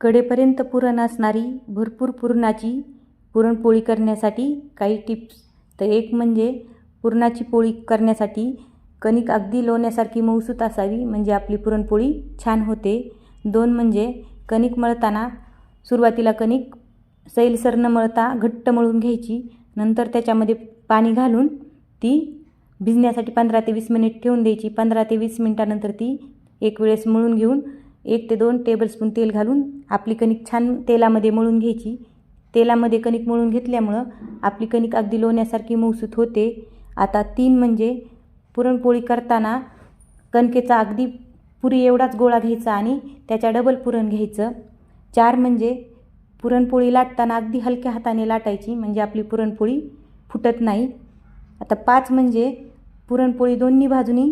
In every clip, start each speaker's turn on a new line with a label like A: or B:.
A: कडेपर्यंत पुरण असणारी भरपूर पुरणाची पुरणपोळी करण्यासाठी काही टिप्स. तर एक म्हणजे पुरणाची पोळी करण्यासाठी कणिक अगदी लोण्यासारखी मऊसूत असावी म्हणजे आपली पुरणपोळी छान होते. दोन म्हणजे कणिक मळताना सुरुवातीला कणिक सैलसर न मळता घट्ट मळून घ्यायची नंतर त्याच्यामध्ये पाणी घालून ती भिजण्यासाठी पंधरा ते वीस मिनिट ठेवून द्यायची. पंधरा ते वीस मिनटानंतर ती एक वेळेस मळून घेऊन एक ते दोन टेबलस्पून तेल घालून आपली कणिक छान तेलामध्ये मळून घ्यायची. तेलामध्ये कणिक मळून घेतल्यामुळं आपली कणिक अगदी लोण्यासारखी मऊसूत होते. आता तीन म्हणजे पुरणपोळी करताना कणकेचा अगदी पुरी एवढाच गोळा घ्यायचा आणि त्याच्या डबल पुरण घ्यायचं. चार म्हणजे पुरणपोळी लाटताना अगदी हलक्या हाताने लाटायची म्हणजे आपली पुरणपोळी फुटत नाही. आता पाच म्हणजे पुरणपोळी दोन्ही बाजूनी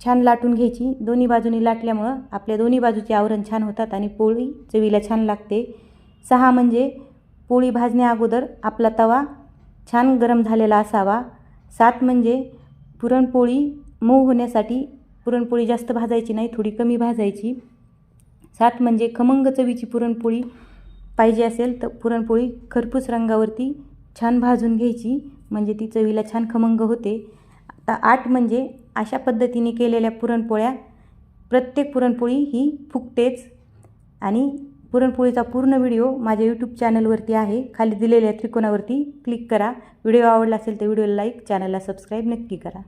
A: छान लाटून घ्यायची. दोन्ही बाजूनी लाटल्यामुळं आपल्या दोन्ही बाजूचे आवरण छान होतात आणि पोळी चवीला छान लागते. सहा म्हणजे पोळी भाजण्या अगोदर आपला तवा छान गरम झालेला असावा. सात म्हणजे पुरणपोळी मऊ होण्यासाठी पुरणपोळी जास्त भाजायची नाही थोडी कमी भाजायची. सात म्हणजे खमंग चवीची पुरणपोळी पाहिजे असेल तर पुरणपोळी खरपूस रंगावरती छान भाजून घ्यायची. म्हणजे ती चवीला छान खमंग होते. आता आठ म्हणजे अशा पद्धतीने केलेल्या पुरणपोळ्या प्रत्येक पुरणपोळी ही फुकतेच आणि पुरणपोळीचा पूर्ण व्हिडिओ माझ्या यूट्यूब चॅनलवरती आहे. खाली दिलेल्या त्रिकोणावरती क्लिक करा. व्हिडिओ आवडला असेल तर व्हिडिओला लाईक चॅनलला सबस्क्राईब नक्की करा.